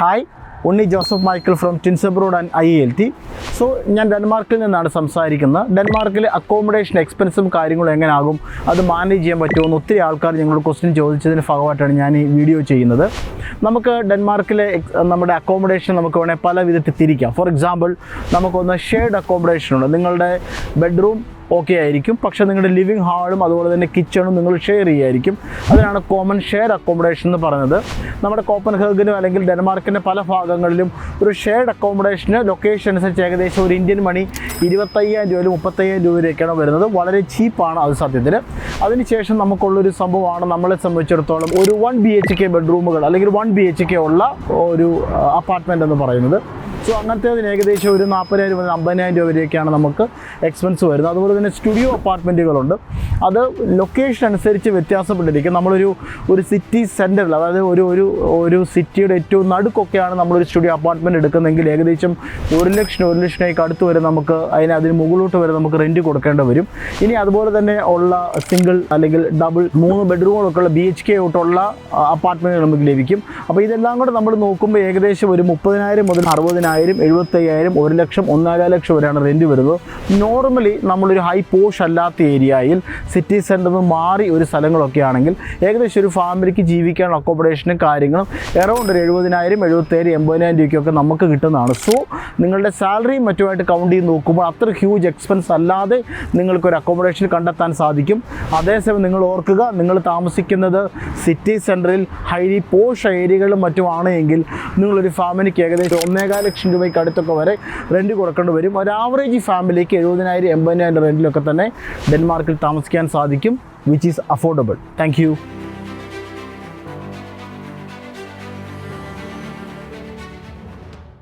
Hi Unni Joseph Michael from ടിൻസബ്രോഡ് and I L T so ഞാൻ ഡെൻമാർക്കിൽ നിന്നാണ് സംസാരിക്കുന്നത്. ഡെൻമാർക്കിലെ അക്കോമഡേഷൻ എക്സ്പെൻസും കാര്യങ്ങളും എങ്ങനെയാകും അത് മാനേജ് ചെയ്യാൻ പറ്റുമോ എന്ന് ഒത്തിരി ആൾക്കാർ ഞങ്ങൾ ക്വസ്റ്റ്യൻ ചോദിച്ചതിന് ഭാഗമായിട്ടാണ് ഞാൻ ഈ വീഡിയോ ചെയ്യുന്നത്. നമുക്ക് ഡെൻമാർക്കിലെ നമ്മുടെ അക്കോമഡേഷൻ നമുക്ക് വേണേൽ പല വിധത്തിൽ തിരിക്കാം. ഫോർ എക്സാമ്പിൾ നമുക്കൊന്ന് ഷെയർഡ് അക്കോമഡേഷൻ ഉണ്ട്. നിങ്ങളുടെ ബെഡ്റൂം ഓക്കെ ആയിരിക്കും. പക്ഷേ നിങ്ങളുടെ ലിവിങ് ഹാളും അതുപോലെ തന്നെ കിച്ചണും നിങ്ങൾ ഷെയർ ചെയ്യായിരിക്കും. അതിനാണ് കോമൺ ഷെയർ അക്കോമഡേഷൻ എന്ന് പറഞ്ഞത് നമ്മുടെ കോപ്പൻ ഹേഗിനും അല്ലെങ്കിൽ ഡെൻമാർക്കിന്റെ പല ഭാഗങ്ങളിലും ഒരു ഷെയർഡ് അക്കോമഡേഷന് ലൊക്കേഷൻ അനുസരിച്ച് ഏകദേശം ഒരു ഇന്ത്യൻ മണി ഇരുപത്തയ്യായിരം രൂപ മുപ്പത്തയ്യായിരം രൂപ വരെയൊക്കെയാണ് വരുന്നത്. വളരെ ചീപ്പാണ് അത് സത്യത്തിൽ അതിനുശേഷം നമുക്കുള്ളൊരു സംഭവമാണ് നമ്മളെ സംബന്ധിച്ചിടത്തോളം ഒരു വൺ ബി എച്ച് കെ ബെഡ്റൂമുകൾ അല്ലെങ്കിൽ വൺ ബി എച്ച് കെ ഉള്ള ഒരു അപ്പാർട്ട്മെന്റ് എന്ന് പറയുന്നത്. സോ അങ്ങനത്തേതിന് ഏകദേശം ഒരു നാൽപ്പതിനായിരം മുതൽ അമ്പതിനായിരം രൂപ വരെയൊക്കെയാണ് നമുക്ക് എക്സ്പെൻസ് വരുന്നത്. അതുപോലെ തന്നെ സ്റ്റുഡിയോ അപ്പാർട്ട്മെന്റുകളുണ്ട് അത് ലൊക്കേഷൻ അനുസരിച്ച് വ്യത്യാസപ്പെട്ടിരിക്കും. നമ്മളൊരു ഒരു സിറ്റി സെന്ററിൽ അതായത് ഒരു ഒരു ഒരു സിറ്റിയുടെ ഏറ്റവും നടുക്കൊക്കെയാണ് നമ്മളൊരു സ്റ്റുഡിയോ അപ്പാർട്ട്മെന്റ് എടുക്കുന്നതെങ്കിൽ ഏകദേശം ഒരു ലക്ഷം ഒരു ലക്ഷത്തിനേക്ക് അടുത്ത് വരെ നമുക്ക് അതിന് അതിന് മുകളിലോട്ട് വരെ നമുക്ക് റെന്റ് കൊടുക്കേണ്ടി വരും. ഇനി അതുപോലെ തന്നെ ഉള്ള സിംഗിൾ അല്ലെങ്കിൽ ഡബിൾ മൂന്ന് ബെഡ്റൂമുകളൊക്കെ ഉള്ള ബി എച്ച് കെ തൊട്ടുള്ള അപ്പാർട്ട്മെന്റുകൾ നമുക്ക് ലഭിക്കും. അപ്പോൾ ഇതെല്ലാം കൂടെ നമ്മൾ നോക്കുമ്പോൾ ഏകദേശം ഒരു മുപ്പതിനായിരം മുതൽ അറുപതിനായിരം എഴുപത്തയ്യായിരം ഒരു ലക്ഷം ഒന്നര ലക്ഷം വരെയാണ് റെന്റ് വരുന്നത്. നോർമലി നമ്മളൊരു ഹൈ പോഷ് അല്ലാത്ത ഏരിയയിൽ സിറ്റി സെന്ററിൽ നിന്ന് മാറി ഒരു സ്ഥലങ്ങളൊക്കെ ആണെങ്കിൽ ഏകദേശം ഒരു ഫാമിലിക്ക് ജീവിക്കാനുള്ള അക്കോമഡേഷനും കാര്യങ്ങളും എറൗണ്ട് ഒരു എഴുപതിനായിരം എഴുപത്തേഴ് എൺപതിനായിരം രൂപയ്ക്കൊക്കെ നമുക്ക് കിട്ടുന്നതാണ്. സോ നിങ്ങളുടെ സാലറിയും മറ്റുമായിട്ട് കൗണ്ട് ചെയ്ത് നോക്കുമ്പോൾ അത്ര ഹ്യൂജ് എക്സ്പെൻസ് അല്ലാതെ നിങ്ങൾക്കൊരു അക്കോമഡേഷൻ കണ്ടെത്താൻ സാധിക്കും. അതേസമയം നിങ്ങൾ ഓർക്കുക നിങ്ങൾ താമസിക്കുന്നത് സിറ്റി സെന്ററിൽ ഹൈലി പോഷ് ഏരിയകളും മറ്റുമാണ് എങ്കിൽ നിങ്ങളൊരു ഫാമിലിക്ക് ഏകദേശം ഒന്നേകാൽ ലക്ഷം രൂപയ്ക്ക് അടുത്തൊക്കെ വരെ റെന്റ് കൊടുക്കേണ്ടി വരും. ഒരു ആവറേജ് ഫാമിലിക്ക് എഴുപതിനായിരം എൺപതിനായിരം റെന്റിലൊക്കെ തന്നെ ഡെൻമാർക്കിൽ താമസിക്കാൻ സാധിക്കും വിച്ച് ഈസ് അഫോർഡബിൾ താങ്ക്